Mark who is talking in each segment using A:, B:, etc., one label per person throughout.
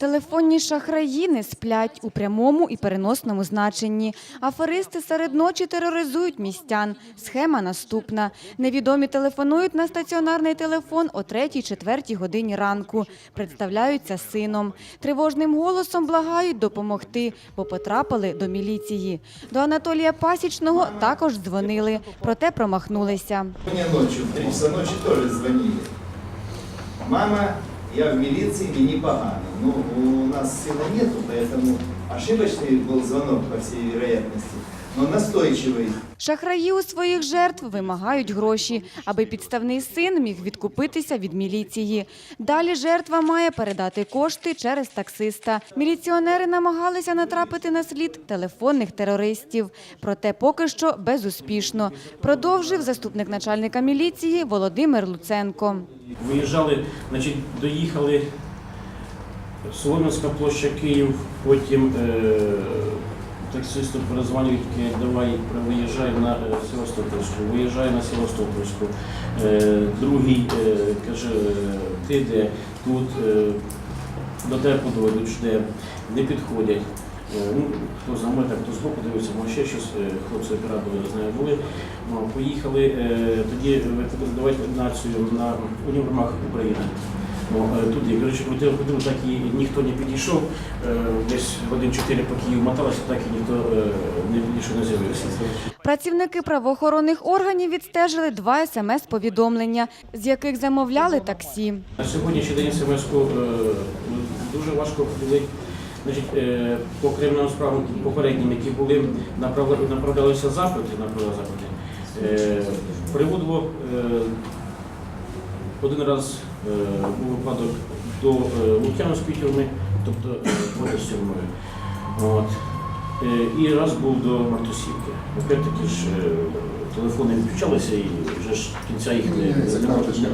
A: Телефонні шахраї не сплять у прямому і переносному значенні. Аферисти серед ночі тероризують містян. Схема наступна. Невідомі телефонують на стаціонарний телефон о 3-4 годині ранку. Представляються сином. Тривожним голосом благають допомогти, бо потрапили до міліції. До Анатолія Пасічного також дзвонили, проте промахнулися.
B: Мне ночью, в 3 часа ночи тоже звонили. Мама, я в милиции, мне погано. Ну, у нас сына нету, поэтому ошибочный был звонок, по всей вероятности, но настойчивый.
A: Шахраї у своїх жертв вимагають гроші, аби підставний син міг відкупитися від міліції. Далі жертва має передати кошти через таксиста. Міліціонери намагалися натрапити на слід телефонних терористів. Проте поки що безуспішно. Продовжив заступник начальника міліції Володимир Луценко.
C: Виїжджали, значить, доїхали Солом'янська площа Київ, потім е, таксисту перезвонюють, давай виїжджай на е, Севастопольську, виїжджає на Севастопольську. Е, другий е, каже, ти де тут е, до тебе подойдуть, жде, не підходять. Е, Ну, хто за так, хто збоку дивиться, може ще щось, е, хлопці оператори з нею були. Ну, поїхали, тоді давайте націю на універмаг України. Ну, е, туди, коротше, крутили, крутили, так і ніхто не підійшов. Е, Десь годин чотири по Києву моталося, так і ніхто е, не підійшов, не з'явився.
A: Працівники правоохоронних органів відстежили два смс-повідомлення, з яких замовляли таксі.
C: На сьогоднішній день смс-ку е, дуже важко поділити. Значить, по кримінальним справам попереднім, які були, направля- направлялися запити, направляли запити. Приводило один раз е, був випадок до е, Лук'яновської тюрми, тобто е, поза тюрмою. От. Е, І раз був до Мартусівки. Опять-таки ж е, телефони відключалися і вже ж кінця їх не, не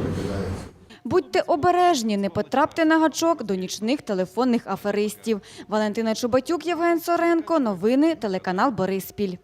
A: Будьте обережні, не потрапте на гачок до нічних телефонних аферистів. Валентина Чубатюк, Євген Соренко. Новини телеканал Бориспіль.